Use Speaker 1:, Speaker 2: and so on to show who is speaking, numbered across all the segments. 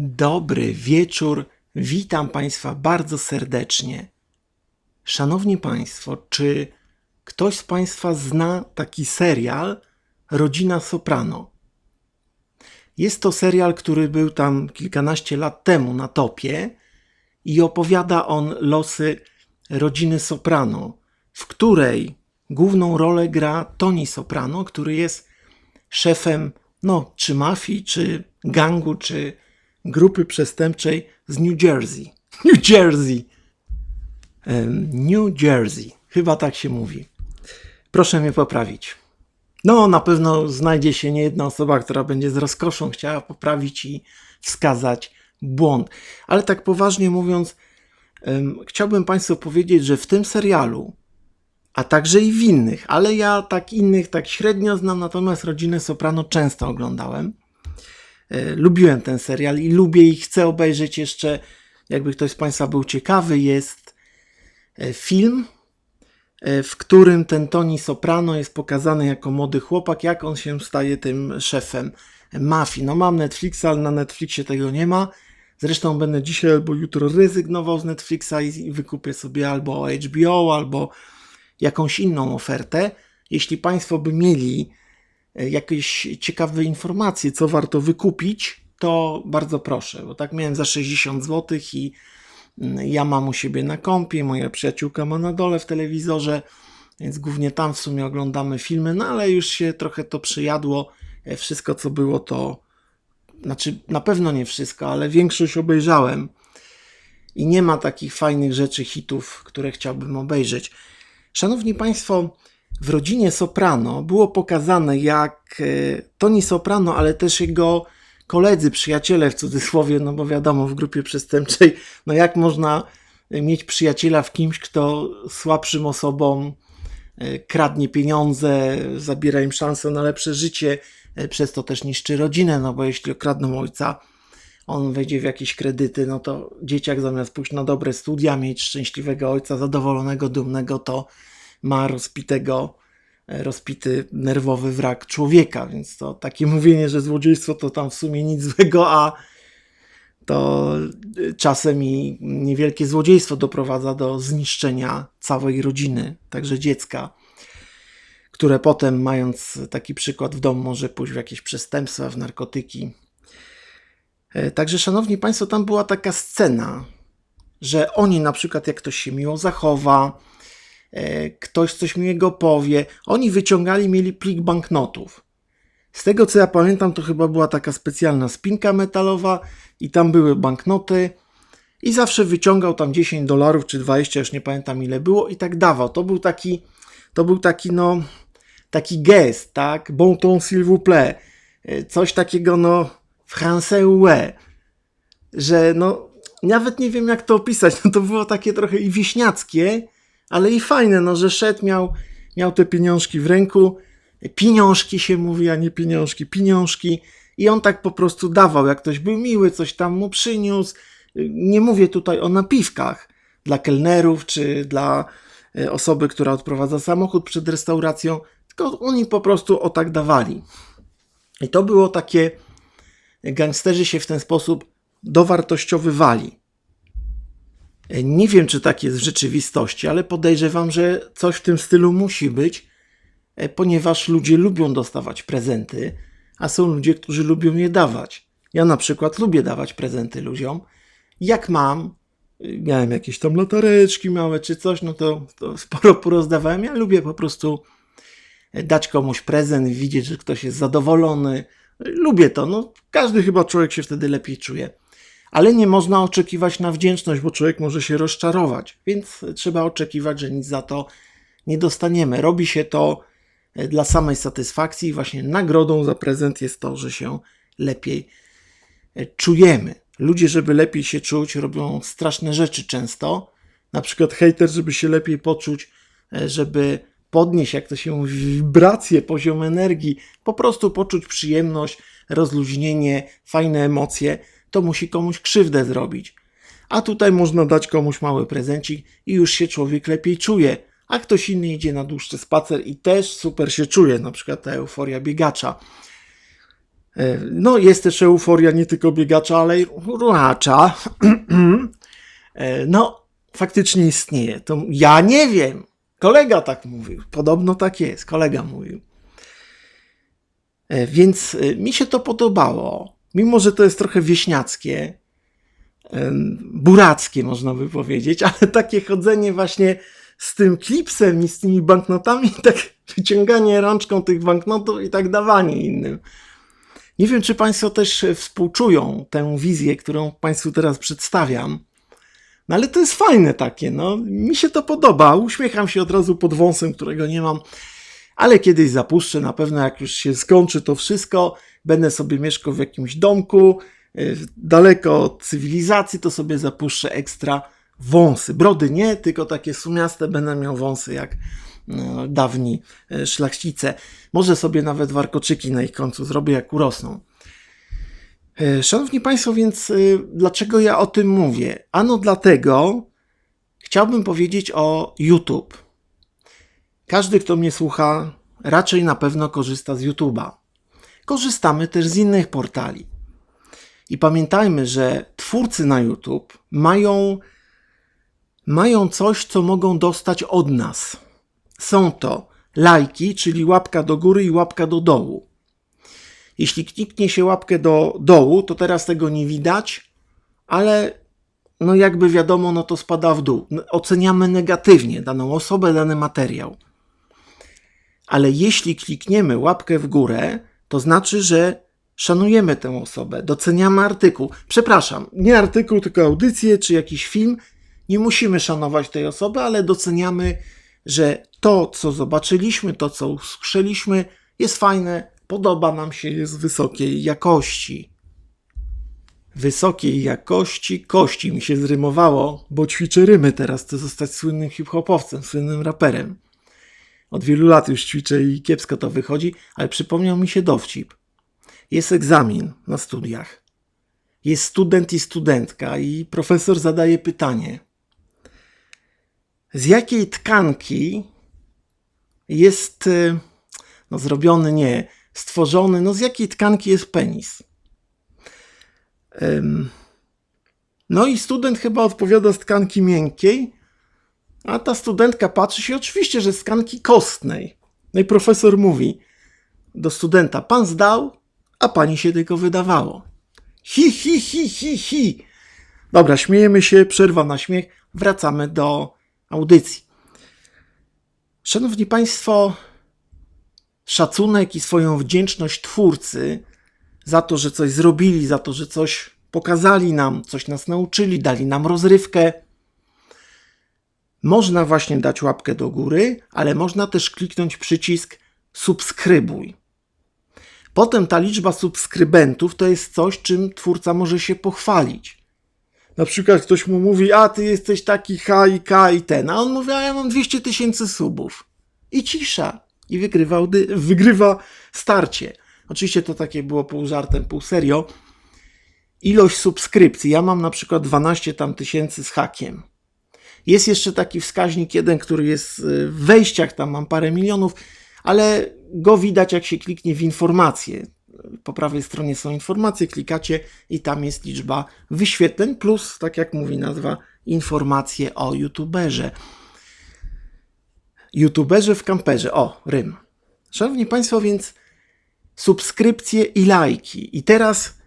Speaker 1: Dobry wieczór, witam Państwa bardzo serdecznie. Szanowni Państwo, czy ktoś z Państwa zna taki serial Rodzina Soprano? Jest to serial, który był tam kilkanaście lat temu na topie i opowiada on losy rodziny Soprano, w której główną rolę gra Tony Soprano, który jest szefem, no, czy mafii, czy gangu, czy grupy przestępczej z New Jersey. New Jersey! New Jersey. Chyba tak się mówi. Proszę mnie poprawić. No, na pewno znajdzie się niejedna osoba, która będzie z rozkoszą chciała poprawić i wskazać błąd. Ale tak poważnie mówiąc, chciałbym Państwu powiedzieć, że w tym serialu, a także i w innych, ale ja tak innych tak średnio znam, natomiast Rodzinę Soprano często oglądałem. E, Lubiłem ten serial i lubię i chcę obejrzeć jeszcze, jakby ktoś z Państwa był ciekawy, jest e, film, e, w którym ten Tony Soprano jest pokazany jako młody chłopak, jak on się staje tym szefem mafii. No mam Netflixa, ale na Netflixie tego nie ma. Zresztą będę dzisiaj albo jutro rezygnował z Netflixa i wykupię sobie albo HBO, albo jakąś inną ofertę. Jeśli Państwo by mieli jakieś ciekawe informacje, co warto wykupić, to bardzo proszę, bo tak miałem za 60 zł i mm, ja mam u siebie na kompie, moja przyjaciółka ma na dole w telewizorze, więc głównie tam w sumie oglądamy filmy, no ale już się trochę to przyjadło. E, Wszystko, co było, to znaczy na pewno nie wszystko, ale większość obejrzałem i nie ma takich fajnych rzeczy, hitów, które chciałbym obejrzeć. Szanowni Państwo, w rodzinie Soprano było pokazane, jak e, Tony Soprano, ale też jego koledzy, przyjaciele w cudzysłowie, no bo wiadomo, w grupie przestępczej, no jak można mieć przyjaciela w kimś, kto słabszym osobom e, kradnie pieniądze, zabiera im szansę na lepsze życie, e, przez to też niszczy rodzinę, no bo jeśli okradną ojca, on wejdzie w jakieś kredyty, no to dzieciak zamiast pójść na dobre studia, mieć szczęśliwego ojca, zadowolonego, dumnego, to ma rozpitego, e, rozpity nerwowy wrak człowieka, więc to takie mówienie, że złodziejstwo to tam w sumie nic złego, a to e, czasem i niewielkie złodziejstwo doprowadza do zniszczenia całej rodziny, także dziecka, które potem, mając taki przykład w domu, może pójść w jakieś przestępstwa, w narkotyki. E, Także, szanowni państwo, tam była taka scena, że oni na przykład, jak ktoś się miło zachowa, ktoś coś miłego powie, oni wyciągali, mieli plik banknotów. Z tego co ja pamiętam, to chyba była taka specjalna spinka metalowa i tam były banknoty i zawsze wyciągał tam 10 dolarów czy 20, już nie pamiętam ile było i tak dawał. To był taki, to był taki no, taki gest, tak? Bon ton s'il vous plaît. E, Coś takiego no, français ouais że no, nawet nie wiem jak to opisać, no to było takie trochę i wieśniackie, ale i fajne, no, że szedł, miał, miał te pieniążki w ręku, pieniążki się mówi, a nie pieniążki, pieniążki i on tak po prostu dawał, jak ktoś był miły, coś tam mu przyniósł, nie mówię tutaj o napiwkach dla kelnerów, czy dla e, osoby, która odprowadza samochód przed restauracją, tylko oni po prostu o tak dawali. I to było takie, gangsterzy się w ten sposób dowartościowywali. Nie wiem, czy tak jest w rzeczywistości, ale podejrzewam, że coś w tym stylu musi być, e, ponieważ ludzie lubią dostawać prezenty, a są ludzie, którzy lubią je dawać. Ja na przykład lubię dawać prezenty ludziom. Jak mam, y, miałem jakieś tam latareczki małe czy coś, no to, to sporo porozdawałem. Ja lubię po prostu dać komuś prezent, widzieć, że ktoś jest zadowolony. Lubię to. No, każdy chyba człowiek się wtedy lepiej czuje. Ale nie można oczekiwać na wdzięczność, bo człowiek może się rozczarować, więc trzeba oczekiwać, że nic za to nie dostaniemy. Robi się to e, dla samej satysfakcji właśnie nagrodą za prezent jest to, że się lepiej e, czujemy. Ludzie, żeby lepiej się czuć, robią straszne rzeczy często. Na przykład hejter, żeby się lepiej poczuć, e, żeby podnieść, jak to się mówi, wibrację, poziom energii, po prostu poczuć przyjemność, rozluźnienie, fajne emocje, to musi komuś krzywdę zrobić. A tutaj można dać komuś mały prezencik i już się człowiek lepiej czuje. A ktoś inny idzie na dłuższy spacer i też super się czuje, na przykład ta euforia biegacza. E, No, jest też euforia nie tylko biegacza, ale i ruchacza. E, No, faktycznie istnieje. To ja nie wiem. Kolega tak mówił. Podobno tak jest. Kolega mówił. E, Więc mi się to podobało. Mimo, że to jest trochę wieśniackie, burackie, można by powiedzieć, ale takie chodzenie właśnie z tym klipsem i z tymi banknotami, tak wyciąganie rączką tych banknotów i tak dawanie innym. Nie wiem, czy Państwo też współczują tę wizję, którą Państwu teraz przedstawiam. No ale to jest fajne takie, no. Mi się to podoba. Uśmiecham się od razu pod wąsem, którego nie mam. Ale kiedyś zapuszczę, na pewno jak już się skończy to wszystko, będę sobie mieszkał w jakimś domku, y, daleko od cywilizacji, to sobie zapuszczę ekstra wąsy. Brody nie, tylko takie sumiaste będę miał wąsy jak no, dawni y, szlachcice. Może sobie nawet warkoczyki na ich końcu zrobię, jak urosną. Szanowni Państwo, więc y, dlaczego ja o tym mówię? Ano dlatego chciałbym powiedzieć o YouTube. Każdy, kto mnie słucha, raczej na pewno korzysta z YouTube'a. Korzystamy też z innych portali. I pamiętajmy, że twórcy na YouTube mają, mają coś, co mogą dostać od nas. Są to lajki, czyli łapka do góry i łapka do dołu. Jeśli kliknie się łapkę do dołu, to teraz tego nie widać, ale no jakby wiadomo, no to spada w dół. Oceniamy negatywnie daną osobę, dany materiał. Ale jeśli klikniemy łapkę w górę, to znaczy, że szanujemy tę osobę, doceniamy artykuł. Przepraszam, nie artykuł, tylko audycję czy jakiś film. Nie musimy szanować tej osoby, ale doceniamy, że to, co zobaczyliśmy, to, co usłyszeliśmy, jest fajne, podoba nam się, jest wysokiej jakości. Wysokiej jakości kości mi się zrymowało, bo ćwiczę rymy teraz, chcę zostać słynnym hip-hopowcem, słynnym raperem. Od wielu lat już ćwiczę i kiepsko to wychodzi, ale przypomniał mi się dowcip. Jest egzamin na studiach. Jest student i studentka i profesor zadaje pytanie. Z jakiej tkanki jest y, no zrobiony, nie, stworzony, no z jakiej tkanki jest penis? No i student chyba odpowiada z tkanki miękkiej, a ta studentka patrzy się oczywiście, że z tkanki kostnej. No i profesor mówi do studenta, pan zdał, a pani się tylko wydawało. Hi, hi, hi, hi, hi. Dobra, śmiejemy się, przerwa na śmiech, wracamy do audycji. Szanowni Państwo, szacunek i swoją wdzięczność twórcy za to, że coś zrobili, za to, że coś pokazali nam, coś nas nauczyli, dali nam rozrywkę. Można właśnie dać łapkę do góry, ale można też kliknąć przycisk subskrybuj. Potem ta liczba subskrybentów to jest coś, czym twórca może się pochwalić. Na przykład ktoś mu mówi, a ty jesteś taki H i K i ten, a on mówi, a ja mam 200 tysięcy subów. I cisza. I wygrywa, wygrywa starcie. Oczywiście to takie było pół żartem, pół serio. Ilość subskrypcji. Ja mam na przykład 12 tam tysięcy z hakiem. Jest jeszcze taki wskaźnik jeden, który jest y, w wejściach, tam mam parę milionów, ale go widać jak się kliknie w informacje. Po prawej stronie są informacje, klikacie i tam jest liczba wyświetleń plus, tak jak mówi nazwa, informacje o youtuberze. YouTuberzy w kamperze. O, rym. Szanowni Państwo, więc subskrypcje i lajki. I teraz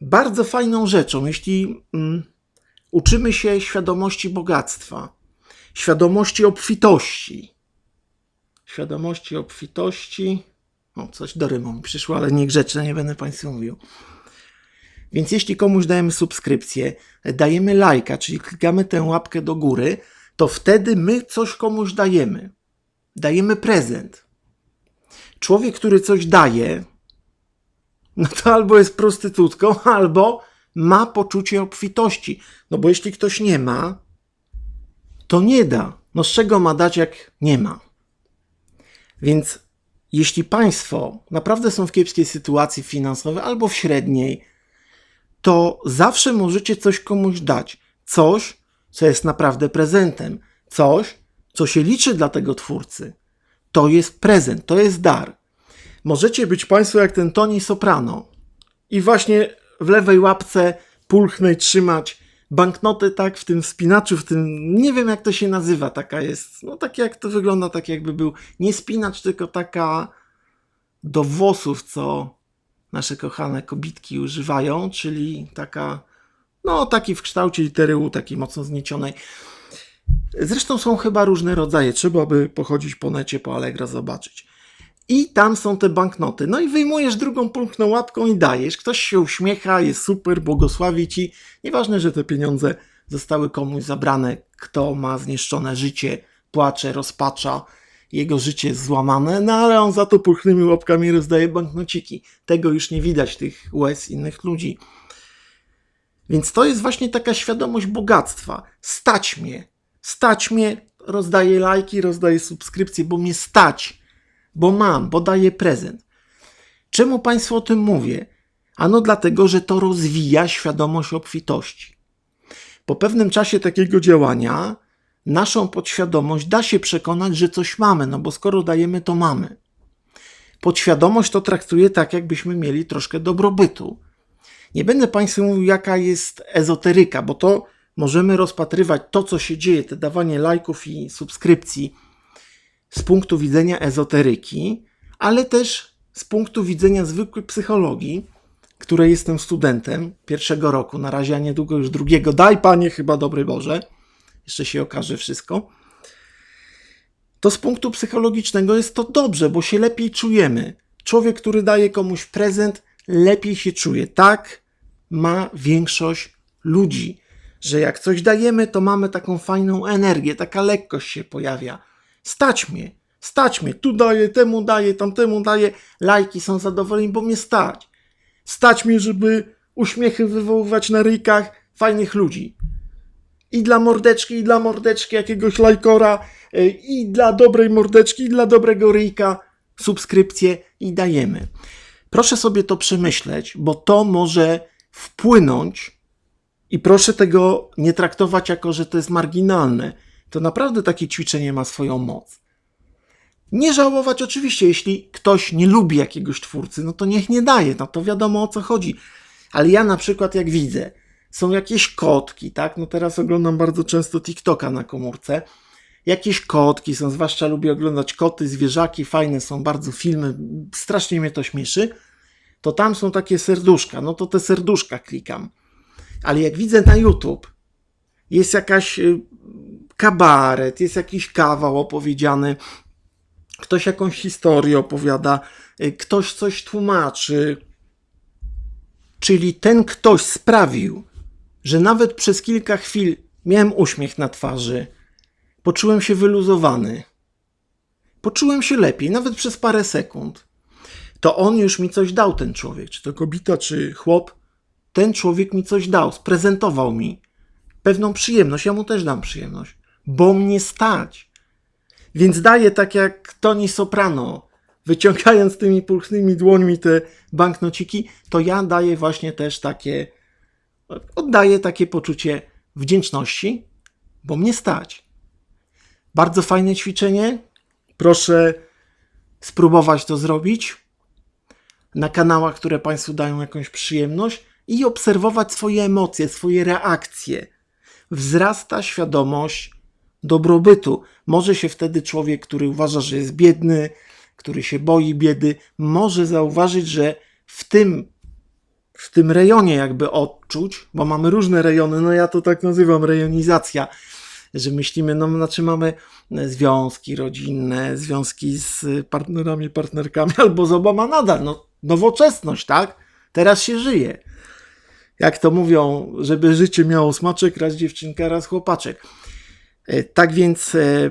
Speaker 1: bardzo fajną rzeczą, jeśli mm, uczymy się świadomości bogactwa, świadomości obfitości. Świadomości obfitości. O, coś do rymu mi przyszło, ale niegrzeczne, nie będę Państwu mówił. Więc jeśli komuś dajemy subskrypcję, dajemy lajka, czyli klikamy tę łapkę do góry, to wtedy my coś komuś dajemy. Dajemy prezent. Człowiek, który coś daje, no to albo jest prostytutką, albo ma poczucie obfitości. No bo jeśli ktoś nie ma, to nie da. No z czego ma dać, jak nie ma? Więc jeśli Państwo naprawdę są w kiepskiej sytuacji finansowej albo w średniej, to zawsze możecie coś komuś dać. Coś, co jest naprawdę prezentem. Coś, co się liczy dla tego twórcy. To jest prezent, to jest dar. Możecie być Państwo jak ten Tony Soprano. i właśnie w lewej łapce pulchnej trzymać banknoty, tak, w tym spinaczu, w tym, nie wiem jak to się nazywa, taka jest, no tak jak to wygląda, tak jakby był nie spinacz, tylko taka do włosów, co nasze kochane kobitki używają, czyli taka, no taki w kształcie litery U, takiej mocno zniecionej. Zresztą są chyba różne rodzaje, trzeba by pochodzić po necie, po Allegro zobaczyć. I tam są te banknoty. No i wyjmujesz drugą pulchną łapką i dajesz. Ktoś się uśmiecha, jest super, błogosławi ci. Nieważne, że te pieniądze zostały komuś zabrane, kto ma zniszczone życie, płacze, rozpacza, jego życie jest złamane, no ale on za to pulchnymi łapkami rozdaje banknociki. Tego już nie widać, tych łez innych ludzi. Więc to jest właśnie taka świadomość bogactwa. Stać mnie, stać mnie, rozdaję lajki, rozdaję subskrypcje, bo mnie stać, bo mam, bo daję prezent. Czemu Państwu o tym mówię? Ano dlatego, że to rozwija świadomość obfitości. Po pewnym czasie takiego działania naszą podświadomość da się przekonać, że coś mamy, no bo skoro dajemy, to mamy. Podświadomość to traktuje tak, jakbyśmy mieli troszkę dobrobytu. Nie będę Państwu mówił, jaka jest ezoteryka, bo to możemy rozpatrywać to, co się dzieje, te dawanie lajków i subskrypcji z punktu widzenia ezoteryki, ale też z punktu widzenia zwykłej psychologii, której jestem studentem pierwszego roku, na razie a niedługo już drugiego. Daj Panie, chyba dobry Boże, jeszcze się okaże wszystko. To z punktu psychologicznego jest to dobrze, bo się lepiej czujemy. Człowiek, który daje komuś prezent, lepiej się czuje. Tak ma większość ludzi, że jak coś dajemy, to mamy taką fajną energię, taka lekkość się pojawia. Stać mnie, stać mnie, tu daję, temu daję, tamtemu daję, lajki są zadowoleni, bo mnie stać. Stać mnie, żeby uśmiechy wywoływać na ryjkach fajnych ludzi. I dla mordeczki, i dla mordeczki jakiegoś lajkora, y, i dla dobrej mordeczki, i dla dobrego ryjka subskrypcję i dajemy. Proszę sobie to przemyśleć, bo to może wpłynąć i proszę tego nie traktować jako, że to jest marginalne. To naprawdę takie ćwiczenie ma swoją moc. Nie żałować oczywiście, jeśli ktoś nie lubi jakiegoś twórcy, no to niech nie daje, no to wiadomo o co chodzi. Ale ja na przykład jak widzę, są jakieś kotki, tak? No teraz oglądam bardzo często TikToka na komórce. Jakieś kotki są, zwłaszcza lubię oglądać koty, zwierzaki, fajne są bardzo filmy, strasznie mnie to śmieszy. To tam są takie serduszka, no to te serduszka klikam. Ale jak widzę na YouTube, jest jakaś y, kabaret, jest jakiś kawał opowiedziany, ktoś jakąś historię opowiada, y, ktoś coś tłumaczy. Czyli ten ktoś sprawił, że nawet przez kilka chwil miałem uśmiech na twarzy, poczułem się wyluzowany, poczułem się lepiej, nawet przez parę sekund. To on już mi coś dał, ten człowiek, czy to kobieta, czy chłop. Ten człowiek mi coś dał, sprezentował mi pewną przyjemność. Ja mu też dam przyjemność, bo mnie stać. Więc daję tak jak Tony Soprano, wyciągając tymi pulchnymi dłońmi te banknociki, to ja daję właśnie też takie, oddaję takie poczucie wdzięczności, bo mnie stać. Bardzo fajne ćwiczenie. Proszę spróbować to zrobić na kanałach, które Państwu dają jakąś przyjemność i obserwować swoje emocje, swoje reakcje. Wzrasta świadomość dobrobytu. Może się wtedy człowiek, który uważa, że jest biedny, który się boi biedy, może zauważyć, że w tym, w tym rejonie jakby odczuć, bo mamy różne rejony, no ja to tak nazywam rejonizacja, że myślimy, no znaczy mamy związki rodzinne, związki z partnerami, partnerkami, albo z oboma nadal, no nowoczesność, tak? Teraz się żyje. Jak to mówią, żeby życie miało smaczek, raz dziewczynka, raz chłopaczek. E, Tak więc e,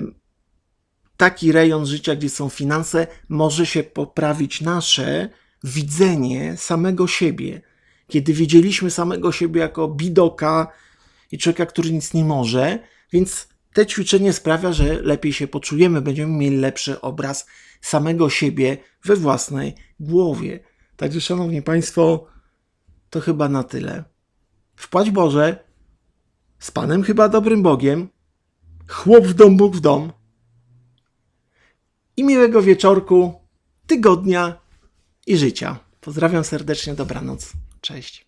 Speaker 1: taki rejon życia, gdzie są finanse, może się poprawić nasze widzenie samego siebie. Kiedy widzieliśmy samego siebie jako bidoka i człowieka, który nic nie może, więc te ćwiczenie sprawia, że lepiej się poczujemy, będziemy mieli lepszy obraz samego siebie we własnej głowie. Także, Szanowni Państwo, to chyba na tyle. Wpłać Boże, z Panem chyba dobrym Bogiem, chłop w dom, Bóg w dom i miłego wieczorku, tygodnia i życia. Pozdrawiam serdecznie, dobranoc. Cześć.